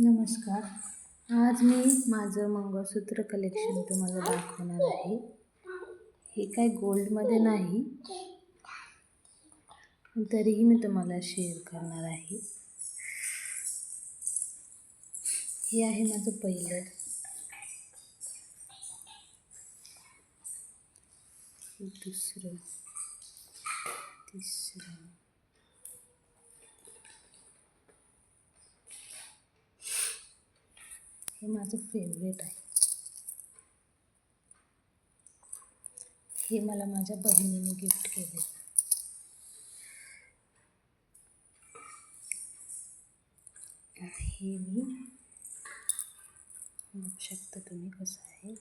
नमस्कार. आज मी माझं मंगळसूत्र कलेक्शन तुम्हाला दाखवणार आहे. हे काय गोल्डमध्ये नाही. तरीही मी तुम्हाला शेअर करणार आहे. हे आहे माझं पहिलं. दुसरं. तिसरं. हे माझं फेवरेट आहे. हे मला माझ्या बहिणीने गिफ्ट केले हे मी. बघू शकता तुम्ही कसं आहे.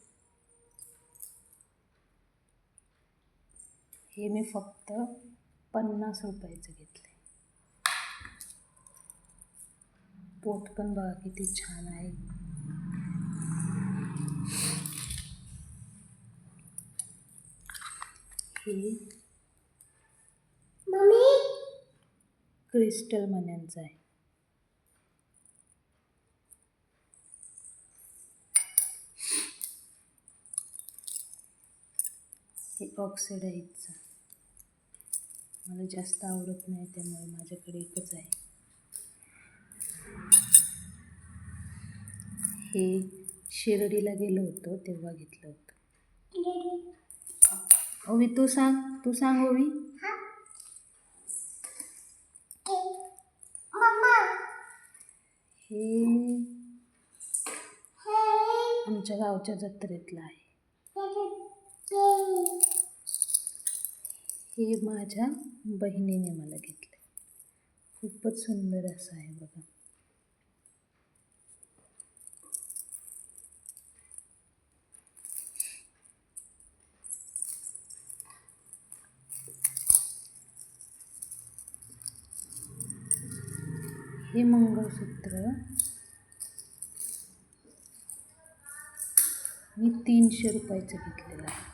हे मी फक्त पन्नास रुपयाचं घेतले पोट पण बघा किती छान आहे. हे क्रिस्टल मण्यांचं आहे. हे ऑक्सिडाईजचं मला जास्त आवडत नाही त्यामुळे माझ्याकडे एकच आहे. हे शिर्डीला गेलो होतो तेव्हा घेतलं होतं. ओवी तू सांग तू सांग ओवी. हे. आमच्या गावच्या जत्रेतलं आहे. हे माझ्या बहिणीने मला घेतले खूपच सुंदर असं आहे बघा. हे मंगळसूत्र. मी तीनशे रुपयाचं घेतलेलं आहे.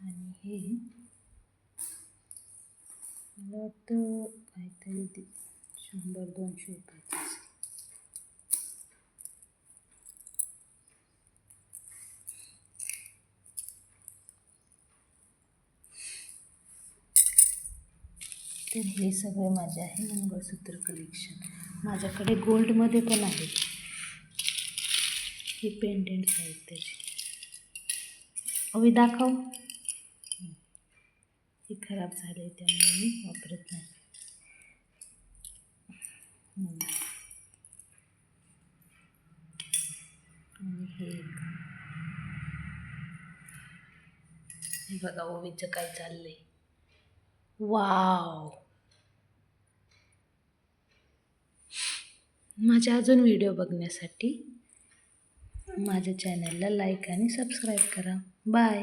आणि हे मला वाटतं काहीतरी ते शंभर दोनशे रुपयाचं तर हे सगळं माझे आहे मंगळसूत्र कलेक्शन माझ्याकडे गोल्डमध्ये पण आहे. हे पेंडेंट्स आहेत त्याचे. अवी दाखव. हे खराब झाले त्यामुळे मी वापरत नाही. आणि हे हे बघा ओवीचं काय चाललंय. वाव! माझे अजून व्हिडिओ बघण्यासाठी माझ्या चॅनलला लाईक आणि सबस्क्राईब करा. बाय